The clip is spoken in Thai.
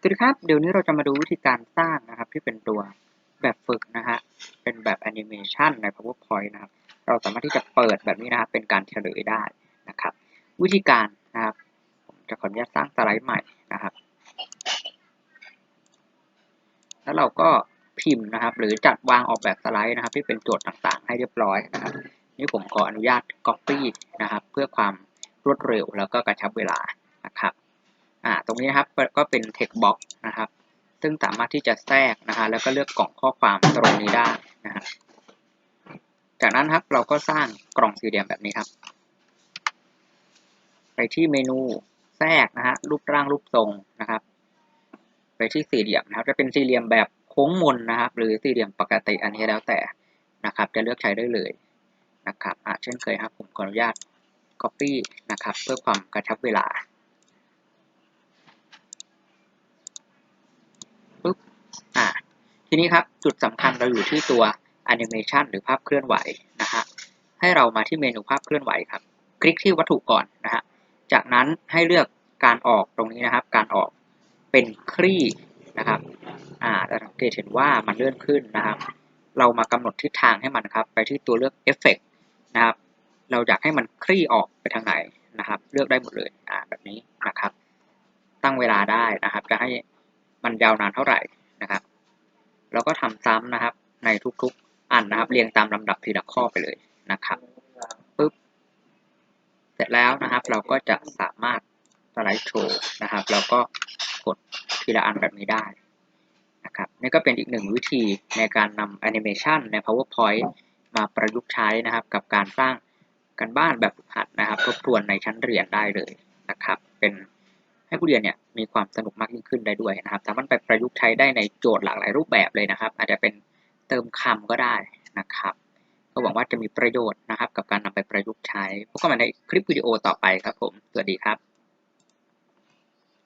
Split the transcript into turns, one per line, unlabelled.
สวัสดีครับ เดี๋ยวนี้เราจะมาดูวิธีการสร้างนะครับ ที่เป็นตัวแบบฝึกนะฮะ เป็นแบบแอนิเมชันใน PowerPoint นะครับ เราสามารถที่จะเปิดแบบนี้นะครับเป็นการเฉลยได้นะครับ วิธีการนะครับ ผมจะขออนุญาตสร้างสไลด์ใหม่นะครับ แล้วเราก็พิมพ์นะครับ หรือจัดวางออกแบบสไลด์นะครับ ที่เป็นโจทย์ต่างๆ ให้เรียบร้อยนะครับ นี่ผมขออนุญาต Copy นะครับ เพื่อความรวดเร็วแล้วก็กระชับเวลานะครับอ่า ตรงนี้นะครับก็เป็น text box นะครับ ซึ่งสามารถที่จะแทรกนะฮะแล้วก็เลือกกล่องข้อความตรงนี้ได้นะฮะจากนั้นครับเราก็สร้างกล่องสี่เหลี่ยมแบบนี้ครับ ไปที่เมนูแทรกนะฮะรูปร่างรูปทรงนะครับ ไปที่สี่เหลี่ยมนะครับ จะเป็นสี่เหลี่ยมแบบโค้งมนนะครับ หรือสี่เหลี่ยมปกติอันนี้แล้วแต่นะครับ จะเลือกใช้ได้เลยนะครับอ่าเช่นเคยครับ ผมขออนุญาต copy นะครับ เพื่อความกระชับเวลา ปุ๊บ อ่า ทีนี้ครับจุดสำคัญเราอยู่ที่ตัว Animation หรือภาพเคลื่อนไหวนะฮะให้เรามาที่เมนูภาพเคลื่อนไหวครับ คลิกที่วัตถุก่อนนะฮะจากนั้นให้เลือกการออกตรงนี้นะครับ การออกเป็นคลี่นะครับอ่าจะสังเกตเห็นว่ามันเลื่อนขึ้นนะครับ เรามากำหนดทิศทางให้มันครับ ไปที่ตัวเลือกเอฟเฟกนะครับ เราอยากให้มันคลี่ออกไปทางไหนนะครับ เลือกได้หมดเลยอ่าแบบนี้นะครับ ตั้งเวลาได้นะครับ จะให้มันยาวนานเท่าไหร่นะครับ แล้วก็ทำซ้ำนะครับ ในทุกๆ อันนะครับ เรียงตามลำดับทีละข้อไปเลยนะครับปึ๊บเสร็จแล้วนะครับ เราก็จะสามารถสไลด์โชว์นะครับ แล้วก็กดทีละอันแบบนี้ได้นะครับนี่ก็เป็นอีกหนึ่งวิธีในการนำแอนิเมชันใน PowerPoint มาประยุกต์ใช้นะครับ กับการสร้างกันบ้านแบบฝึกหัดนะครับ ทบทวนในชั้นเรียนได้เลยนะครับ เป็น ให้ผู้เรียนเนี่ยมีความสนุกมากยิ่งขึ้นได้ด้วยนะครับสามารถไปประยุกต์ใช้ได้ในโจทย์หลากหลายรูปแบบเลยนะครับ อาจจะเป็นเติมคำก็ได้นะครับ ก็หวังว่าจะมีประโยชน์นะครับ กับการนำไปประยุกต์ใช้พบกันใหม่ในคลิปวิดีโอต่อไปครับผม สวัสดีครับ